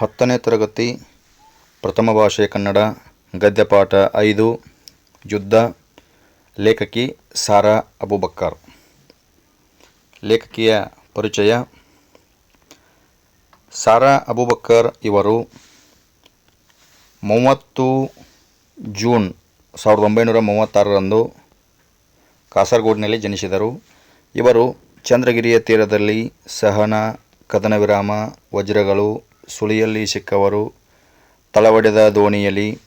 ಹತ್ತನೇ ತರಗತಿ, ಪ್ರಥಮ ಭಾಷೆ ಕನ್ನಡ, ಗದ್ಯಪಾಠ ಐದು, ಯುದ್ಧ, ಲೇಖಕಿ ಸಾರಾ ಅಬುಬಕ್ಕರ್. ಲೇಖಕಿಯ ಪರಿಚಯ, ಸಾರಾ ಅಬುಬಕ್ಕರ್ ಇವರು ಮೂವತ್ತು ಜೂನ್ ಸಾವಿರದ ಒಂಬೈನೂರ ಮೂವತ್ತಾರರಂದು ಕಾಸರಗೋಡಿನಲ್ಲಿ ಜನಿಸಿದರು. ಇವರು ಚಂದ್ರಗಿರಿಯ ತೀರದಲ್ಲಿ ಸಹನ ಕದನ ವಿರಾಮ ವಜ್ರಗಳು ಸುಳಿಯಲ್ಲಿ ಸಿಕ್ಕವರು, ತಳವಡೆದ ದೋಣಿಯಲ್ಲಿ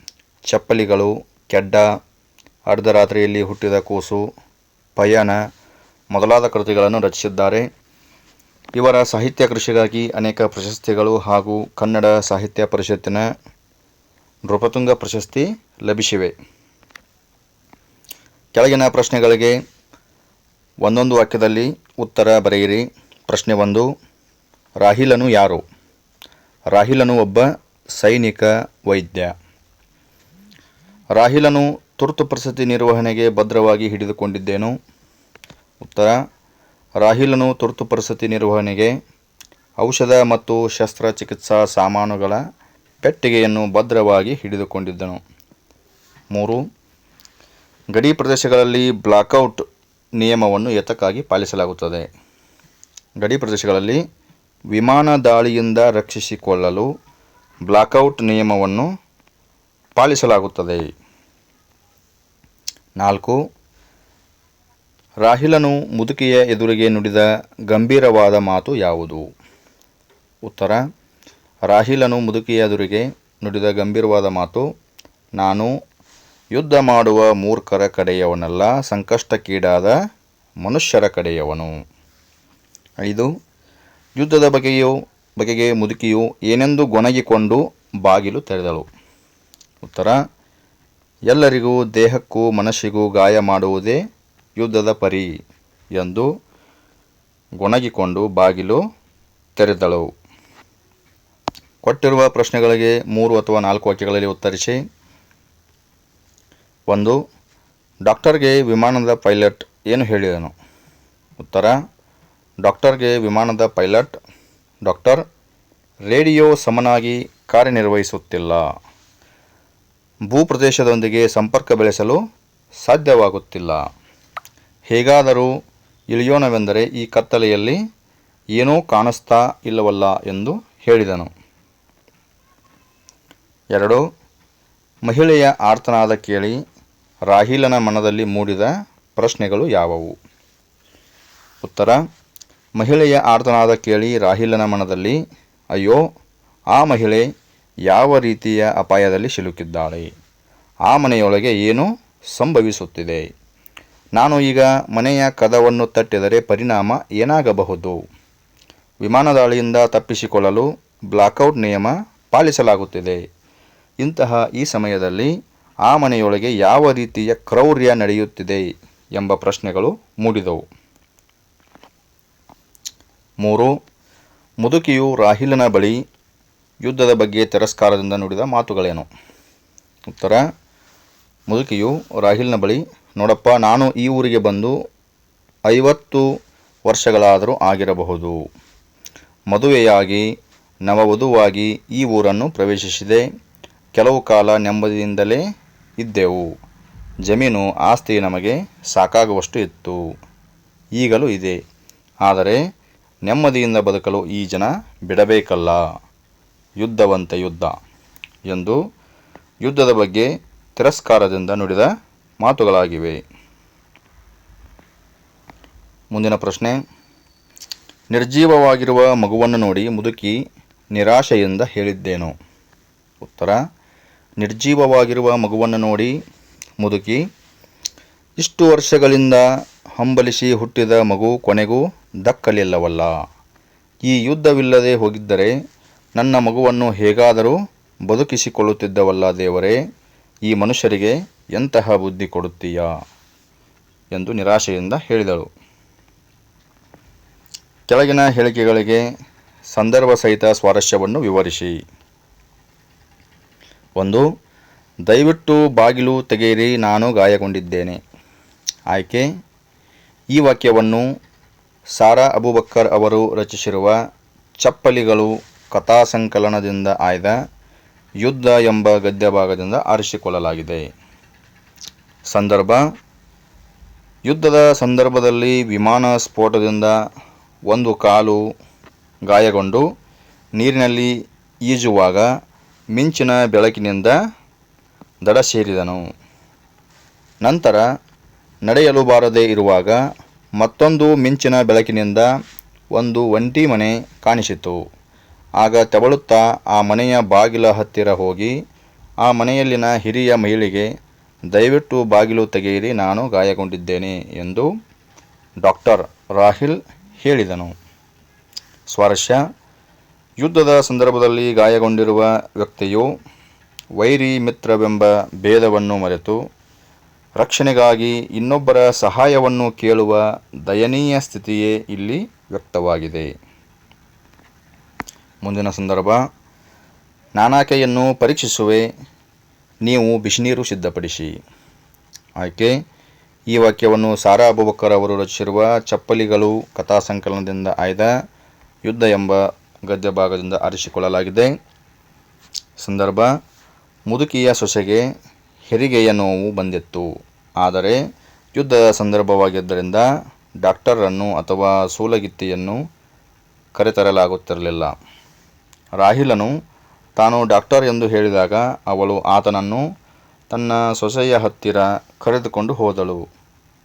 ಚಪ್ಪಲಿಗಳು, ಕೆಡ್ಡ, ಅರ್ಧರಾತ್ರಿಯಲ್ಲಿ ಹುಟ್ಟಿದ ಕೂಸು, ಪಯಣ ಮೊದಲಾದ ಕೃತಿಗಳನ್ನು ರಚಿಸಿದ್ದಾರೆ. ಇವರ ಸಾಹಿತ್ಯ ಕೃಷಿಗಾಗಿ ಅನೇಕ ಪ್ರಶಸ್ತಿಗಳು ಹಾಗೂ ಕನ್ನಡ ಸಾಹಿತ್ಯ ಪರಿಷತ್ತಿನ ನೃಪತುಂಗ ಪ್ರಶಸ್ತಿ ಲಭಿಸಿವೆ. ಕೆಳಗಿನ ಪ್ರಶ್ನೆಗಳಿಗೆ ಒಂದೊಂದು ವಾಕ್ಯದಲ್ಲಿ ಉತ್ತರ ಬರೆಯಿರಿ. ಪ್ರಶ್ನೆ ಒಂದು, ರಾಹಿಲನು ಯಾರು? ರಾಹಿಲನು ಒಬ್ಬ ಸೈನಿಕ ವೈದ್ಯ. ರಾಹಿಲನು ತುರ್ತು ಪರಿಸ್ಥಿತಿ ನಿರ್ವಹಣೆಗೆ ಭದ್ರವಾಗಿ ಹಿಡಿದುಕೊಂಡಿದ್ದೇನು? ಉತ್ತರ, ರಾಹಿಲನು ತುರ್ತು ಪರಿಸ್ಥಿತಿ ನಿರ್ವಹಣೆಗೆ ಔಷಧ ಮತ್ತು ಶಸ್ತ್ರಚಿಕಿತ್ಸಾ ಸಾಮಾನುಗಳ ಪೆಟ್ಟಿಗೆಯನ್ನು ಭದ್ರವಾಗಿ ಹಿಡಿದುಕೊಂಡಿದ್ದನು. ಮೂರು, ಗಡಿ ಪ್ರದೇಶಗಳಲ್ಲಿ ಬ್ಲಾಕೌಟ್ ನಿಯಮವನ್ನು ಏತಕ್ಕಾಗಿ ಪಾಲಿಸಲಾಗುತ್ತದೆ. ಗಡಿ ಪ್ರದೇಶಗಳಲ್ಲಿ ವಿಮಾನ ದಾಳಿಯಿಂದ ರಕ್ಷಿಸಿಕೊಳ್ಳಲು ಬ್ಲಾಕೌಟ್ ನಿಯಮವನ್ನು ಪಾಲಿಸಲಾಗುತ್ತದೆ. ನಾಲ್ಕು, ರಾಹಿಲನು ಮುದುಕಿಯ ಎದುರಿಗೆ ನುಡಿದ ಗಂಭೀರವಾದ ಮಾತು ಯಾವುದು? ಉತ್ತರ, ರಾಹಿಲನು ಮುದುಕಿಯ ಎದುರಿಗೆ ನುಡಿದ ಗಂಭೀರವಾದ ಮಾತು, ನಾನು ಯುದ್ಧ ಮಾಡುವ ಮೂರ್ಖರ ಕಡೆಯವನಲ್ಲ, ಸಂಕಷ್ಟಕ್ಕೀಡಾದ ಮನುಷ್ಯರ ಕಡೆಯವನು. ಐದು ಯುದ್ಧದ ಬಗೆಯು, ಬಗೆಗೆ ಮುದುಕಿಯು ಏನೆಂದು ಗೊಣಗಿಕೊಂಡು ಬಾಗಿಲು ತೆರೆದಳು. ಉತ್ತರ, ಎಲ್ಲರಿಗೂ ದೇಹಕ್ಕೂ ಮನಸ್ಸಿಗೂ ಗಾಯ ಮಾಡುವುದೇ ಯುದ್ಧದ ಪರಿ ಎಂದು ಗೊಣಗಿಕೊಂಡು ಬಾಗಿಲು ತೆರೆದಳು. ಕೊಟ್ಟಿರುವ ಪ್ರಶ್ನೆಗಳಿಗೆ ಮೂರು ಅಥವಾ ನಾಲ್ಕು ವಾಕ್ಯಗಳಲ್ಲಿ ಉತ್ತರಿಸಿ. ಒಂದು, ಡಾಕ್ಟರ್ಗೆ ವಿಮಾನದ ಪೈಲಟ್ ಏನು ಹೇಳಿದನು? ಉತ್ತರ ಡಾಕ್ಟರ್ಗೆ ವಿಮಾನದ ಪೈಲಟ್ ಡಾಕ್ಟರ್ ರೇಡಿಯೋ ಸಮನಾಗಿ ಕಾರ್ಯನಿರ್ವಹಿಸುತ್ತಿಲ್ಲ. ಭೂಪ್ರದೇಶದೊಂದಿಗೆ ಸಂಪರ್ಕ ಬೆಳೆಸಲು ಸಾಧ್ಯವಾಗುತ್ತಿಲ್ಲ. ಹೇಗಾದರೂ ಇಳಿಯೋಣವೆಂದರೆ ಈ ಕತ್ತಲೆಯಲ್ಲಿ ಏನೂ ಕಾಣಿಸ್ತಾ ಇಲ್ಲವಲ್ಲ ಎಂದು ಹೇಳಿದನು. ಎರಡು, ಮಹಿಳೆಯ ಆರ್ತನಾದ ಕೇಳಿ ರಾಹಿಲನ ಮನದಲ್ಲಿ ಮೂಡಿದ ಪ್ರಶ್ನೆಗಳು ಯಾವುವು? ಉತ್ತರ ಮಹಿಳೆಯ ಆರ್ತನಾದ ಕೇಳಿ ರಾಹಿಲನ ಮನದಲ್ಲಿ, ಅಯ್ಯೋ, ಆ ಮಹಿಳೆ ಯಾವ ರೀತಿಯ ಅಪಾಯದಲ್ಲಿ ಸಿಲುಕಿದ್ದಾಳೆ? ಆ ಮನೆಯೊಳಗೆ ಏನು ಸಂಭವಿಸುತ್ತಿದೆ? ನಾನು ಈಗ ಮನೆಯ ಕದವನ್ನು ತಟ್ಟಿದರೆ ಪರಿಣಾಮ ಏನಾಗಬಹುದು? ವಿಮಾನ ದಾಳಿಯಿಂದ ತಪ್ಪಿಸಿಕೊಳ್ಳಲು ಬ್ಲಾಕೌಟ್ ನಿಯಮ ಪಾಲಿಸಲಾಗುತ್ತಿದೆ. ಇಂತಹ ಈ ಸಮಯದಲ್ಲಿ ಆ ಮನೆಯೊಳಗೆ ಯಾವ ರೀತಿಯ ಕ್ರೌರ್ಯ ನಡೆಯುತ್ತಿದೆ ಎಂಬ ಪ್ರಶ್ನೆಗಳು ಮೂಡಿದವು. ಮೂರು, ಮುದುಕಿಯು ರಾಹಿಲನ ಬಳಿ ಯುದ್ಧದ ಬಗ್ಗೆ ತಿರಸ್ಕಾರದಿಂದ ನುಡಿದ ಮಾತುಗಳೇನು? ಉತ್ತರ, ಮುದುಕಿಯು ರಾಹಿಲ್ನ ಬಳಿ, ನೋಡಪ್ಪ, ನಾನು ಈ ಊರಿಗೆ ಬಂದು ಐವತ್ತು ವರ್ಷಗಳಾದರೂ ಆಗಿರಬಹುದು. ಮದುವೆಯಾಗಿ, ನವವಧುವಾಗಿ ಈ ಊರನ್ನು ಪ್ರವೇಶಿಸಿದೆ. ಕೆಲವು ಕಾಲ ನೆಮ್ಮದಿಯಿಂದಲೇ ಇದ್ದೆವು. ಜಮೀನು ಆಸ್ತಿ ನಮಗೆ ಸಾಕಾಗುವಷ್ಟು ಇತ್ತು. ಈಗಲೂ ಇದೆ. ಆದರೆ ನೆಮ್ಮದಿಯಿಂದ ಬದುಕಲು ಈ ಜನ ಬಿಡಬೇಕಲ್ಲ? ಯುದ್ಧವಂತ ಯುದ್ಧ ಎಂದು ಯುದ್ಧದ ಬಗ್ಗೆ ತಿರಸ್ಕಾರದಿಂದ ನುಡಿದ ಮಾತುಗಳಾಗಿವೆ. ಮುಂದಿನ ಪ್ರಶ್ನೆ. ನಿರ್ಜೀವವಾಗಿರುವ ಮಗುವನ್ನು ನೋಡಿ ಮುದುಕಿ ನಿರಾಶೆಯಿಂದ ಹೇಳಿದ್ದೇನು? ಉತ್ತರ. ನಿರ್ಜೀವವಾಗಿರುವ ಮಗುವನ್ನು ನೋಡಿ ಮುದುಕಿ ಇಷ್ಟು ವರ್ಷಗಳಿಂದ ಹಂಬಲಿಸಿ ಹುಟ್ಟಿದ ಮಗು ಕೊನೆಗೂ ದಕ್ಕಲಿಲ್ಲವಲ್ಲ. ಈ ಯುದ್ಧವಿಲ್ಲದೆ ಹೋಗಿದ್ದರೆ ನನ್ನ ಮಗುವನ್ನು ಹೇಗಾದರೂ ಬದುಕಿಸಿಕೊಳ್ಳುತ್ತಿದ್ದವಲ್ಲ ದೇವರೇ, ಈ ಮನುಷ್ಯರಿಗೆ ಎಂತಹ ಬುದ್ಧಿ ಕೊಡುತ್ತೀಯಾ? ಎಂದು ನಿರಾಶೆಯಿಂದ ಹೇಳಿದಳು. ಕೆಳಗಿನ ಹೇಳಿಕೆಗಳಿಗೆ ಸಂದರ್ಭ ಸಹಿತ ಸ್ವಾರಸ್ಯವನ್ನು ವಿವರಿಸಿ. ಒಂದು, ದಯವಿಟ್ಟು ಬಾಗಿಲು ತೆಗೆಯಿರಿ, ನಾನು ಗಾಯಗೊಂಡಿದ್ದೇನೆ. ಆಯ್ಕೆ. ಈ ವಾಕ್ಯವನ್ನು ಸಾರಾ ಅಬುಬಕ್ಕರ್ ಅವರು ರಚಿಸಿರುವ ಚಪ್ಪಲಿಗಳು ಕಥಾಸಂಕಲನದಿಂದ ಆಯ್ದ ಯುದ್ಧ ಎಂಬ ಗದ್ಯ ಭಾಗದಿಂದ ಆರಿಸಿಕೊಳ್ಳಲಾಗಿದೆ. ಸಂದರ್ಭ, ಯುದ್ಧದ ಸಂದರ್ಭದಲ್ಲಿ ವಿಮಾನ ಸ್ಫೋಟದಿಂದ ಒಂದು ಕಾಲು ಗಾಯಗೊಂಡು ನೀರಿನಲ್ಲಿ ಈಜುವಾಗ ಮಿಂಚಿನ ಬೆಳಕಿನಿಂದ ದಡ ಸೇರಿದನು. ನಂತರ ನಡೆಯಲು ಬಾರದೇ ಇರುವಾಗ ಮತ್ತೊಂದು ಮಿಂಚಿನ ಬೆಳಕಿನಿಂದ ಒಂದು ಒಂಟಿ ಮನೆ ಕಾಣಿಸಿತು. ಆಗ ತೆವಳುತ್ತಾ ಆ ಮನೆಯ ಬಾಗಿಲ ಹತ್ತಿರ ಹೋಗಿ ಆ ಮನೆಯಲ್ಲಿನ ಹಿರಿಯ ಮಹಿಳೆಗೆ, ದಯವಿಟ್ಟು ಬಾಗಿಲು ತೆಗೆಯಿರಿ, ನಾನು ಗಾಯಗೊಂಡಿದ್ದೇನೆ ಎಂದು ಡಾಕ್ಟರ್ ರಾಹಿಲ್ ಹೇಳಿದನು. ಸ್ವಾರಸ್ಯ. ಯುದ್ಧದ ಸಂದರ್ಭದಲ್ಲಿ ಗಾಯಗೊಂಡಿರುವ ವ್ಯಕ್ತಿಯು ವೈರಿ ಮಿತ್ರವೆಂಬ ಭೇದವನ್ನು ಮರೆತು ರಕ್ಷಣೆಗಾಗಿ ಇನ್ನೊಬ್ಬರ ಸಹಾಯವನ್ನು ಕೇಳುವ ದಯನೀಯ ಸ್ಥಿತಿಯೇ ಇಲ್ಲಿ ವ್ಯಕ್ತವಾಗಿದೆ. ಮುಂದಿನ ಸಂದರ್ಭ, ನಾನಾಕೆಯನ್ನು ಪರೀಕ್ಷಿಸುವೆ, ನೀವು ಬಿಸಿನೀರು ಸಿದ್ಧಪಡಿಸಿ. ಆಯ್ಕೆ, ಈ ವಾಕ್ಯವನ್ನು ಸಾರಾ ಅಬುಬಕ್ಕರ್ ಅವರು ರಚಿಸಿರುವ ಚಪ್ಪಲಿಗಳು ಕಥಾ ಸಂಕಲನದಿಂದ ಆಯ್ದ ಯುದ್ಧ ಎಂಬ ಗದ್ಯ ಭಾಗದಿಂದ ಆರಿಸಿಕೊಳ್ಳಲಾಗಿದೆ. ಸಂದರ್ಭ, ಮುದುಕಿಯ ಸೊಸೆಗೆ ಹೆರಿಗೆಯ ನೋವು ಬಂದಿತ್ತು. ಆದರೆ ಯುದ್ಧದ ಸಂದರ್ಭವಾಗಿದ್ದರಿಂದ ಡಾಕ್ಟರನ್ನು ಅಥವಾ ಸೂಲಗಿತ್ತಿಯನ್ನು ಕರೆತರಲಾಗುತ್ತಿರಲಿಲ್ಲ. ರಾಹಿಲನು ತಾನು ಡಾಕ್ಟರ್ ಎಂದು ಹೇಳಿದಾಗ ಅವಳು ಆತನನ್ನು ತನ್ನ ಸೊಸೆಯ ಹತ್ತಿರ ಕರೆದುಕೊಂಡು ಹೋದಳು.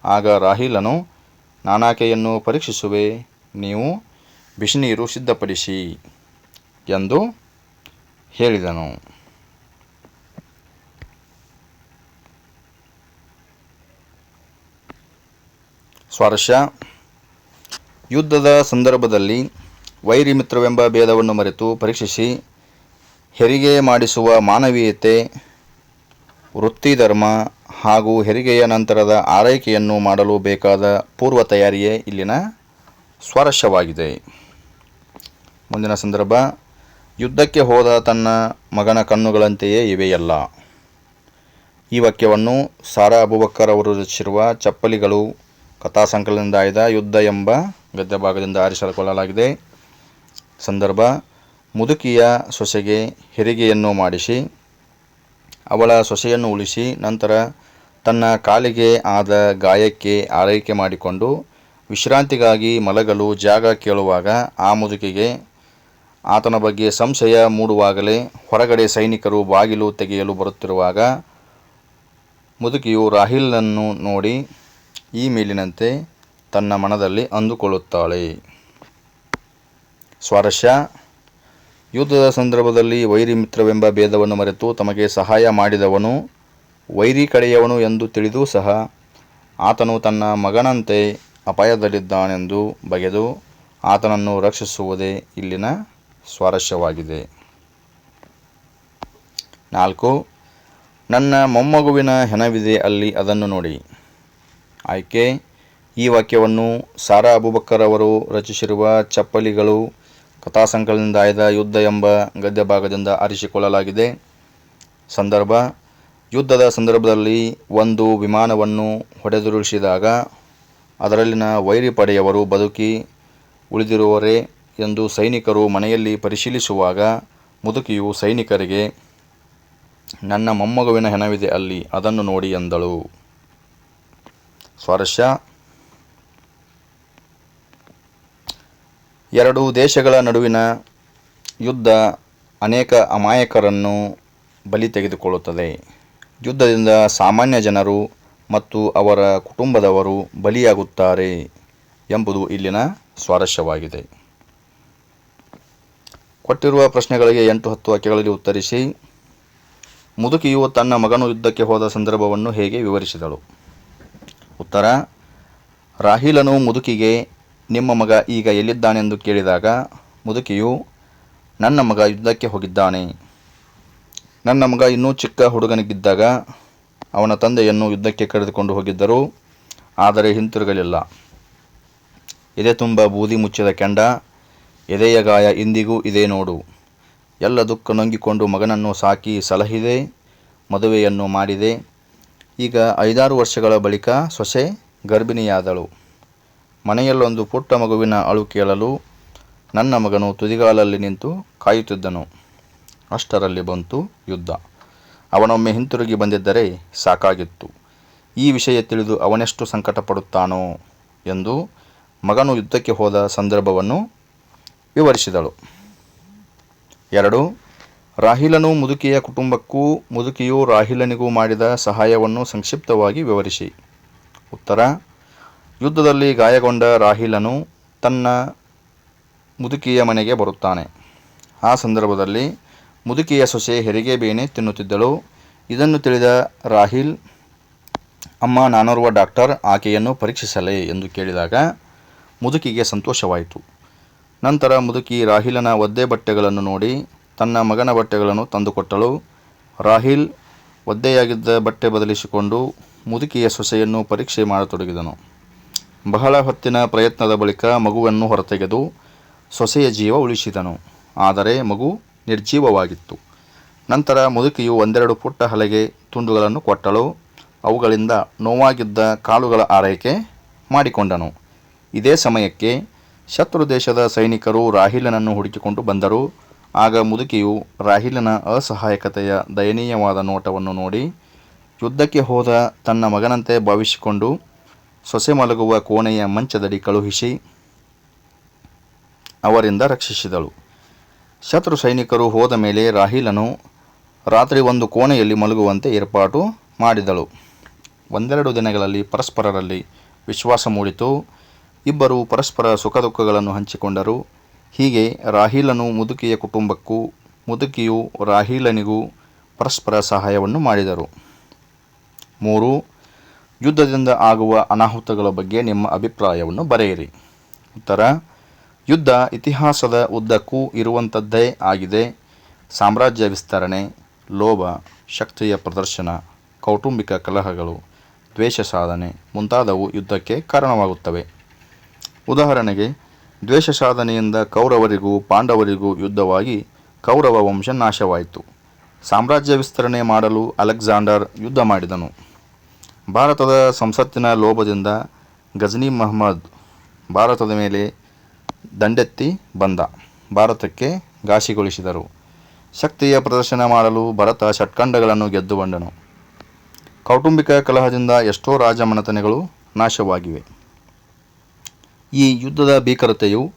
ಆಗ ರಾಹಿಲನು, ನಾನಾಕೆಯನ್ನು ಪರೀಕ್ಷಿಸುವೆ, ನೀವು ಬಿಸಿನೀರು ಸಿದ್ಧಪಡಿಸಿ ಎಂದು ಹೇಳಿದನು. ಸ್ವಾರಸ್ಯ. ಯುದ್ಧದ ಸಂದರ್ಭದಲ್ಲಿ ವೈರಿ ಮಿತ್ರವೆಂಬ ಭೇದವನ್ನು ಮರೆತು ಪರೀಕ್ಷಿಸಿ ಹೆರಿಗೆ ಮಾಡಿಸುವ ಮಾನವೀಯತೆ, ವೃತ್ತಿ ಧರ್ಮ ಹಾಗೂ ಹೆರಿಗೆಯ ನಂತರದ ಆರೈಕೆಯನ್ನು ಮಾಡಲು ಬೇಕಾದ ಪೂರ್ವ ತಯಾರಿಯೇ ಇಲ್ಲಿನ ಸ್ವಾರಸ್ಯವಾಗಿದೆ. ಮುಂದಿನ ಸಂದರ್ಭ, ಯುದ್ಧಕ್ಕೆ ಹೋದ ತನ್ನ ಮಗನ ಕಣ್ಣುಗಳಂತೆಯೇ ಇವೆಯಲ್ಲ. ಈ ವಾಕ್ಯವನ್ನು ಸಾರಾ ಅಬುಬಕ್ಕರ್ ಅವರು ರಚಿಸಿರುವ ಚಪ್ಪಲಿಗಳು ಕಥಾ ಸಂಕಲನದಿಂದ ಆಯ್ದ ಯುದ್ಧ ಎಂಬ ಗದ್ಯ ಭಾಗದಿಂದ ಆರಿಸಿಕೊಳ್ಳಲಾಗಿದೆ ಸಂದರ್ಭ, ಮುದುಕಿಯ ಸೊಸೆಗೆ ಹೆರಿಗೆಯನ್ನು ಮಾಡಿಸಿ, ಅವಳ ಸೊಸೆಯನ್ನು ಉಳಿಸಿ, ನಂತರ ತನ್ನ ಕಾಲಿಗೆ ಆದ ಗಾಯಕ್ಕೆ ಆರೈಕೆ ಮಾಡಿಕೊಂಡು ವಿಶ್ರಾಂತಿಗಾಗಿ ಮಲಗಲು ಜಾಗ ಕೇಳುವಾಗ ಆ ಮುದುಕಿಗೆ ಆತನ ಬಗ್ಗೆ ಸಂಶಯ ಮೂಡುವಾಗಲೇ ಹೊರಗಡೆ ಸೈನಿಕರು ಬಾಗಿಲು ತೆಗೆಯಲು ಬರುತ್ತಿರುವಾಗ ಮುದುಕಿಯು ರಾಹಿಲ್ನನ್ನು ನೋಡಿ ಈ ಮೇಲಿನಂತೆ ತನ್ನ ಮನದಲ್ಲಿ ಅಂದುಕೊಳ್ಳುತ್ತಾಳೆ. ಸ್ವಾರಸ್ಯ, ಯುದ್ಧದ ಸಂದರ್ಭದಲ್ಲಿ ವೈರಿ ಮಿತ್ರವೆಂಬ ಭೇದವನ್ನು ಮರೆತು ತಮಗೆ ಸಹಾಯ ಮಾಡಿದವನು ವೈರಿ ಕಡೆಯವನು ಎಂದು ತಿಳಿದೂ ಸಹ ಆತನು ತನ್ನ ಮಗನಂತೆ ಅಪಾಯದಲ್ಲಿದ್ದಾನೆಂದು ಬಗೆದು ಆತನನ್ನು ರಕ್ಷಿಸುವುದೇ ಇಲ್ಲಿನ ಸ್ವಾರಸ್ಯವಾಗಿದೆ. ನಾಲ್ಕು, ನನ್ನ ಮೊಮ್ಮಗುವಿನ ಹೆನವಿದೆ ಅಲ್ಲಿ ಅದನ್ನು ನೋಡಿ. ಆಯ್ಕೆ. ಈ ವಾಕ್ಯವನ್ನು ಸಾರಾ ಅಬುಬಕ್ಕರ್ ಅವರು ರಚಿಸಿರುವ ಚಪ್ಪಲಿಗಳು ಕಥಾಸಂಕಲನದಿಂದ ಆಯ್ದ ಯುದ್ಧ ಎಂಬ ಗದ್ಯ ಭಾಗದಿಂದ ಆರಿಸಿಕೊಳ್ಳಲಾಗಿದೆ. ಸಂದರ್ಭ, ಯುದ್ಧದ ಸಂದರ್ಭದಲ್ಲಿ ಒಂದು ವಿಮಾನವನ್ನು ಹೊಡೆದುರುಳಿಸಿದಾಗ ಅದರಲ್ಲಿನ ವೈರಿ ಪಡೆಯವರು ಬದುಕಿ ಉಳಿದಿರುವರೇ ಎಂದು ಸೈನಿಕರು ಮನೆಯಲ್ಲಿ ಪರಿಶೀಲಿಸುವಾಗ ಮುದುಕಿಯು ಸೈನಿಕರಿಗೆ, ನನ್ನ ಮೊಮ್ಮಗುವಿನ ಹೆಣವಿದೆ ಅಲ್ಲಿ, ಅದನ್ನು ನೋಡಿ ಎಂದಳು. ಸ್ವಾರಸ್ಯ. ಎರಡು ದೇಶಗಳ ನಡುವಿನ ಯುದ್ಧ ಅನೇಕ ಅಮಾಯಕರನ್ನು ಬಲಿ ತೆಗೆದುಕೊಳ್ಳುತ್ತದೆ. ಯುದ್ಧದಿಂದ ಸಾಮಾನ್ಯ ಜನರು ಮತ್ತು ಅವರ ಕುಟುಂಬದವರು ಬಲಿಯಾಗುತ್ತಾರೆ ಎಂಬುದು ಇಲ್ಲಿನ ಸ್ವಾರಸ್ಯವಾಗಿದೆ. ಕೊಟ್ಟಿರುವ ಪ್ರಶ್ನೆಗಳಿಗೆ ಎಂಟು ಹತ್ತು ವಾಕ್ಯಗಳಲ್ಲಿ ಉತ್ತರಿಸಿ, ಮುದುಕಿಯು ತನ್ನ ಮಗನು ಯುದ್ಧಕ್ಕೆ ಹೋದ ಸಂದರ್ಭವನ್ನು ಹೇಗೆ ವಿವರಿಸಿದಳು? ಉತ್ತರ, ರಾಹಿಲನು ಮುದುಕಿಗೆ, ನಿಮ್ಮ ಮಗ ಈಗ ಎಲ್ಲಿದ್ದಾನೆಂದು ಕೇಳಿದಾಗ, ಮುದುಕಿಯು, ನನ್ನ ಮಗ ಯುದ್ಧಕ್ಕೆ ಹೋಗಿದ್ದಾನೆ. ನನ್ನ ಮಗ ಇನ್ನೂ ಚಿಕ್ಕ ಹುಡುಗನಿಗಿದ್ದಾಗ ಅವನ ತಂದೆಯನ್ನು ಯುದ್ಧಕ್ಕೆ ಕರೆದುಕೊಂಡು ಹೋಗಿದ್ದರು, ಆದರೆ ಹಿಂತಿರುಗಲಿಲ್ಲ. ಎದೆ ತುಂಬ ಬೂದಿ ಮುಚ್ಚಿದ ಕೆಂಡ, ಎದೆಯ ಗಾಯ ಇಂದಿಗೂ ಇದೆ ನೋಡು. ಎಲ್ಲ ದುಃಖ ನೊಂಗಿಕೊಂಡು ಮಗನನ್ನು ಸಾಕಿ ಸಲಹಿದೆ, ಮದುವೆಯನ್ನು ಮಾಡಿದೆ ಈಗ ಐದಾರು ವರ್ಷಗಳ ಬಳಿಕ ಸೊಸೆ ಗರ್ಭಿಣಿಯಾದಳು. ಮನೆಯಲ್ಲೊಂದು ಪುಟ್ಟ ಮಗುವಿನ ಅಳು ಕೇಳಲು ನನ್ನ ಮಗನು ತುದಿಗಾಲಲ್ಲಿ ನಿಂತು ಕಾಯುತ್ತಿದ್ದನು. ಅಷ್ಟರಲ್ಲಿ ಬಂತು ಯುದ್ಧ. ಅವನೊಮ್ಮೆ ಹಿಂತಿರುಗಿ ಬಂದಿದ್ದರೆ ಸಾಕಾಗಿತ್ತು. ಈ ವಿಷಯ ತಿಳಿದು ಅವನೆಷ್ಟು ಸಂಕಟ ಪಡುತ್ತಾನೋ ಎಂದು ಮಗನು ಯುದ್ಧಕ್ಕೆ ಹೋದ ಸಂದರ್ಭವನ್ನು ವಿವರಿಸಿದಳು. ಎರಡು ರಾಹಿಲನು ಮುದುಕಿಯ ಕುಟುಂಬಕ್ಕೂ ಮುದುಕಿಯು ರಾಹಿಲನಿಗೂ ಮಾಡಿದ ಸಹಾಯವನ್ನು ಸಂಕ್ಷಿಪ್ತವಾಗಿ ವಿವರಿಸಿ. ಉತ್ತರ, ಯುದ್ಧದಲ್ಲಿ ಗಾಯಗೊಂಡ ರಾಹಿಲನು ತನ್ನ ಮುದುಕಿಯ ಮನೆಗೆ ಬರುತ್ತಾನೆ. ಆ ಸಂದರ್ಭದಲ್ಲಿ ಮುದುಕಿಯ ಸೊಸೆ ಹೆರಿಗೆ ಬೇನೆ ತಿನ್ನುತ್ತಿದ್ದಳು. ಇದನ್ನು ತಿಳಿದ ರಾಹಿಲ್, ಅಮ್ಮ, ನಾನೋರ್ವ ಡಾಕ್ಟರ್, ಆಕೆಯನ್ನು ಪರೀಕ್ಷಿಸಲೇ ಎಂದು ಕೇಳಿದಾಗ ಮುದುಕಿಗೆ ಸಂತೋಷವಾಯಿತು. ನಂತರ ಮುದುಕಿ ರಾಹಿಲನ ಒದ್ದೆ ಬಟ್ಟೆಗಳನ್ನು ನೋಡಿ ತನ್ನ ಮಗನ ಬಟ್ಟೆಗಳನ್ನು ತಂದುಕೊಟ್ಟಳು. ರಾಹಿಲ್ ಒದ್ದೆಯಾಗಿದ್ದ ಬಟ್ಟೆ ಬದಲಿಸಿಕೊಂಡು ಮುದುಕಿಯ ಸೊಸೆಯನ್ನು ಪರೀಕ್ಷೆ ಮಾಡತೊಡಗಿದನು. ಬಹಳ ಹೊತ್ತಿನ ಪ್ರಯತ್ನದ ಬಳಿಕ ಮಗುವನ್ನು ಹೊರತೆಗೆದು ಸೊಸೆಯ ಜೀವ ಉಳಿಸಿದನು. ಆದರೆ ಮಗು ನಿರ್ಜೀವವಾಗಿತ್ತು. ನಂತರ ಮುದುಕಿಯು ಒಂದೆರಡು ಪುಟ್ಟ ಹಲಗೆ ತುಂಡುಗಳನ್ನು ಕೊಟ್ಟಳು. ಅವುಗಳಿಂದ ನೋವಾಗಿದ್ದ ಕಾಲುಗಳ ಆರೈಕೆ ಮಾಡಿಕೊಂಡನು. ಇದೇ ಸಮಯಕ್ಕೆ ಶತ್ರು ದೇಶದ ಸೈನಿಕರು ರಾಹಿಲನನ್ನು ಹುಡುಕಿಕೊಂಡು ಬಂದರು. ಆಗ ಮುದುಕಿಯು ರಾಹಿಲನ ಅಸಹಾಯಕತೆಯ ದಯನೀಯವಾದ ನೋಟವನ್ನು ನೋಡಿ, ಯುದ್ಧಕ್ಕೆ ಹೋದ ತನ್ನ ಮಗನಂತೆ ಭಾವಿಸಿಕೊಂಡು ಸೊಸೆ ಮಲಗುವ ಕೋಣೆಯ ಮಂಚದಡಿ ಕಳುಹಿಸಿ ಅವರಿಂದ ರಕ್ಷಿಸಿದಳು. ಶತ್ರು ಸೈನಿಕರು ಹೋದ ಮೇಲೆ ರಾಹಿಲನು ರಾತ್ರಿ ಒಂದು ಕೋಣೆಯಲ್ಲಿ ಮಲಗುವಂತೆ ಏರ್ಪಾಟು ಮಾಡಿದಳು. ಒಂದೆರಡು ದಿನಗಳಲ್ಲಿ ಪರಸ್ಪರರಲ್ಲಿ ವಿಶ್ವಾಸ ಮೂಡಿತು. ಇಬ್ಬರು ಪರಸ್ಪರ ಸುಖ ದುಃಖಗಳನ್ನು ಹಂಚಿಕೊಂಡರು. ಹೀಗೆ ರಾಹಿಲನು ಮುದುಕಿಯ ಕುಟುಂಬಕ್ಕೂ ಮುದುಕಿಯು ರಾಹಿಲನಿಗೂ ಪರಸ್ಪರ ಸಹಾಯವನ್ನು ಮಾಡಿದರು. ಮೂರು, ಯುದ್ಧದಿಂದ ಆಗುವ ಅನಾಹುತಗಳ ಬಗ್ಗೆ ನಿಮ್ಮ ಅಭಿಪ್ರಾಯವನ್ನು ಬರೆಯಿರಿ. ಉತ್ತರ, ಯುದ್ಧ ಇತಿಹಾಸದ ಉದ್ದಕ್ಕೂ ಇರುವಂಥದ್ದೇ ಆಗಿದೆ. ಸಾಮ್ರಾಜ್ಯ ವಿಸ್ತರಣೆ, ಲೋಭ, ಶಕ್ತಿಯ ಪ್ರದರ್ಶನ, ಕೌಟುಂಬಿಕ ಕಲಹಗಳು, ದ್ವೇಷ ಸಾಧನೆ ಮುಂತಾದವು ಯುದ್ಧಕ್ಕೆ ಕಾರಣವಾಗುತ್ತವೆ. ಉದಾಹರಣೆಗೆ ದ್ವೇಷ ಸಾಧನೆಯಿಂದ ಕೌರವರಿಗೂ ಪಾಂಡವರಿಗೂ ಯುದ್ಧವಾಗಿ ಕೌರವ ವಂಶ ನಾಶವಾಯಿತು. ಸಾಮ್ರಾಜ್ಯ ವಿಸ್ತರಣೆ ಮಾಡಲು ಅಲೆಕ್ಸಾಂಡರ್ ಯುದ್ಧ ಮಾಡಿದನು. ಭಾರತದ ಸಂಸತ್ತಿನ ಲೋಭದಿಂದ ಗಜನಿ ಮಹಮ್ಮದ್ ಭಾರತದ ಮೇಲೆ ದಂಡೆತ್ತಿ ಬಂದ. ಭಾರತಕ್ಕೆ ಘಾಸಿಗೊಳಿಸಿದರು. ಶಕ್ತಿಯ ಪ್ರದರ್ಶನ ಮಾಡಲು ಭರತ ಷಟ್ಖಂಡಗಳನ್ನು ಗೆದ್ದು ಕೌಟುಂಬಿಕ ಕಲಹದಿಂದ ಎಷ್ಟೋ ರಾಜಮನೆತನಗಳು ನಾಶವಾಗಿವೆ. ಈ ಯುದ್ಧದ ಭೀಕರತೆಯು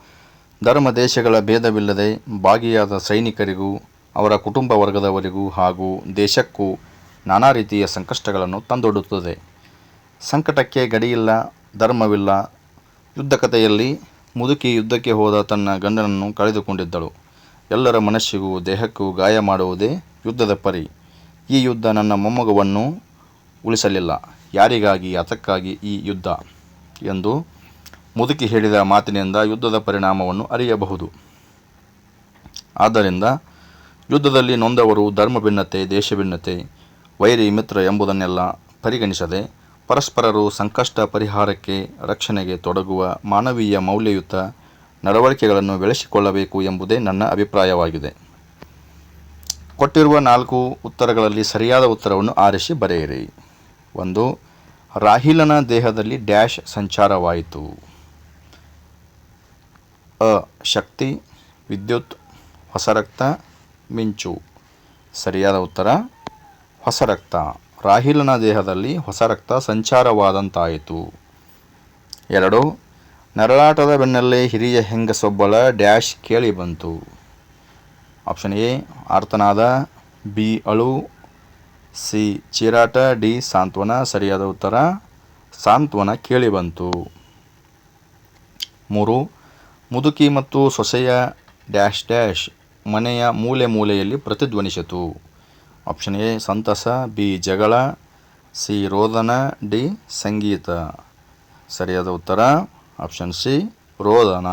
ಧರ್ಮ ದೇಶಗಳ ಭೇದವಿಲ್ಲದೆ ಭಾಗಿಯಾದ ಸೈನಿಕರಿಗೂ, ಅವರ ಕುಟುಂಬ ವರ್ಗದವರಿಗೂ ಹಾಗೂ ದೇಶಕ್ಕೂ ನಾನಾ ರೀತಿಯ ಸಂಕಷ್ಟಗಳನ್ನು ತಂದೊಡ್ಡುತ್ತದೆ. ಸಂಕಟಕ್ಕೆ ಗಡಿಯಿಲ್ಲ, ಧರ್ಮವಿಲ್ಲ. ಯುದ್ಧ ಕಥೆಯಲ್ಲಿ ಮುದುಕಿ ಯುದ್ಧಕ್ಕೆ ಹೋದ ತನ್ನ ಗಂಡನನ್ನು ಕಳೆದುಕೊಂಡಿದ್ದಳು. ಎಲ್ಲರ ಮನಸ್ಸಿಗೂ, ದೇಹಕ್ಕೂ ಗಾಯ ಮಾಡುವುದೇ ಯುದ್ಧದ ಪರಿ. ಈ ಯುದ್ಧ ನನ್ನ ಮೊಮ್ಮಗವನ್ನು ಉಳಿಸಲಿಲ್ಲ. ಯಾರಿಗಾಗಿ ಅದಕ್ಕಾಗಿ ಈ ಯುದ್ಧ? ಎಂದು ಮುದುಕಿ ಹೇಳಿದ ಮಾತಿನಿಂದ ಯುದ್ಧದ ಪರಿಣಾಮವನ್ನು ಅರಿಯಬಹುದು. ಆದ್ದರಿಂದ ಯುದ್ಧದಲ್ಲಿ ನೊಂದವರು ಧರ್ಮ ಭಿನ್ನತೆ ದೇಶ ಭಿನ್ನತೆ ವೈರಿ, ಮಿತ್ರ ಎಂಬುದನ್ನೆಲ್ಲ ಪರಿಗಣಿಸದೆ ಪರಸ್ಪರರು ಸಂಕಷ್ಟ ಪರಿಹಾರಕ್ಕೆ ರಕ್ಷಣೆಗೆ ತೊಡಗುವ ಮಾನವೀಯ ಮೌಲ್ಯಯುತ ನಡವಳಿಕೆಗಳನ್ನು ಬೆಳೆಸಿಕೊಳ್ಳಬೇಕು ಎಂಬುದೇ ನನ್ನ ಅಭಿಪ್ರಾಯವಾಗಿದೆ. ಕೊಟ್ಟಿರುವ ನಾಲ್ಕು ಉತ್ತರಗಳಲ್ಲಿ ಸರಿಯಾದ ಉತ್ತರವನ್ನು ಆರಿಸಿ ಬರೆಯಿರಿ. ಒಂದು, ರಾಹಿಲನ ದೇಹದಲ್ಲಿ ಡ್ಯಾಶ್ ಸಂಚಾರವಾಯಿತು. ಅ ಶಕ್ತಿ ವಿದ್ಯುತ್ ಹೊಸ ರಕ್ತ ಮಿಂಚು. ಸರಿಯಾದ ಉತ್ತರ ಹೊಸ ರಕ್ತ ರಾಹಿಲನ ದೇಹದಲ್ಲಿ ಹೊಸ ರಕ್ತ ಸಂಚಾರವಾದಂತಾಯಿತು. ಎರಡು, ನರಳಾಟದ ಬೆನ್ನಲ್ಲೇ ಹಿರಿಯ ಹೆಂಗಸೊಬ್ಬಳ ಡ್ಯಾಶ್ ಕೇಳಿ ಬಂತು. ಆಪ್ಷನ್ ಎ, ಆರ್ತನಾದ, ಬಿ, ಅಳು. ಸಿ, ಚೀರಾಟ. ಡಿ, ಸಾಂತ್ವನ. ಸರಿಯಾದ ಉತ್ತರ, ಸಾಂತ್ವನ ಕೇಳಿ ಬಂತು. ಮೂರು ಮುದುಕಿ ಮತ್ತು ಸೊಸೆಯ ಡ್ಯಾಶ್ ಡ್ಯಾಶ್ ಮನೆಯ ಮೂಲೆ ಮೂಲೆಯಲ್ಲಿ ಪ್ರತಿಧ್ವನಿಸಿತು. ಆಪ್ಷನ್ ಎ, ಸಂತಸ, ಬಿ, ಜಗಳ, ಸಿ, ರೋದನ, ಡಿ, ಸಂಗೀತ. ಸರಿಯಾದ ಉತ್ತರ? ಆಪ್ಷನ್ ಸಿ, ರೋದನ.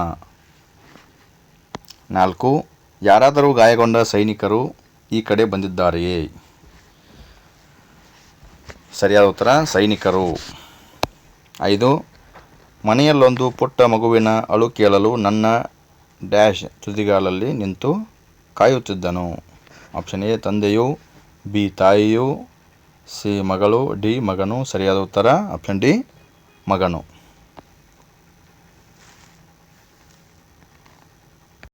ನಾಲ್ಕು, ಯಾರಾದರೂ ಗಾಯಗೊಂಡ ಸೈನಿಕರು ಈ ಕಡೆ ಬಂದಿದ್ದಾರೆಯೇ? ಸರಿಯಾದ ಉತ್ತರ, ಸೈನಿಕರು. ಐದು ಮನೆಯಲ್ಲೊಂದು ಪುಟ್ಟ ಮಗುವಿನ ಅಳು ಕೇಳಲು ನನ್ನ ಡ್ಯಾಶ್ ತುದಿಗಾಲಲ್ಲಿ ನಿಂತು ಕಾಯುತ್ತಿದ್ದನು. ಆಪ್ಷನ್ ಎ, ತಂದೆಯು, ಬಿ, ತಾಯಿಯು, ಸಿ, ಮಗಳು, ಡಿ, ಮಗನು. ಸರಿಯಾದ ಉತ್ತರ? ಆಪ್ಷನ್ ಡಿ, ಮಗನು.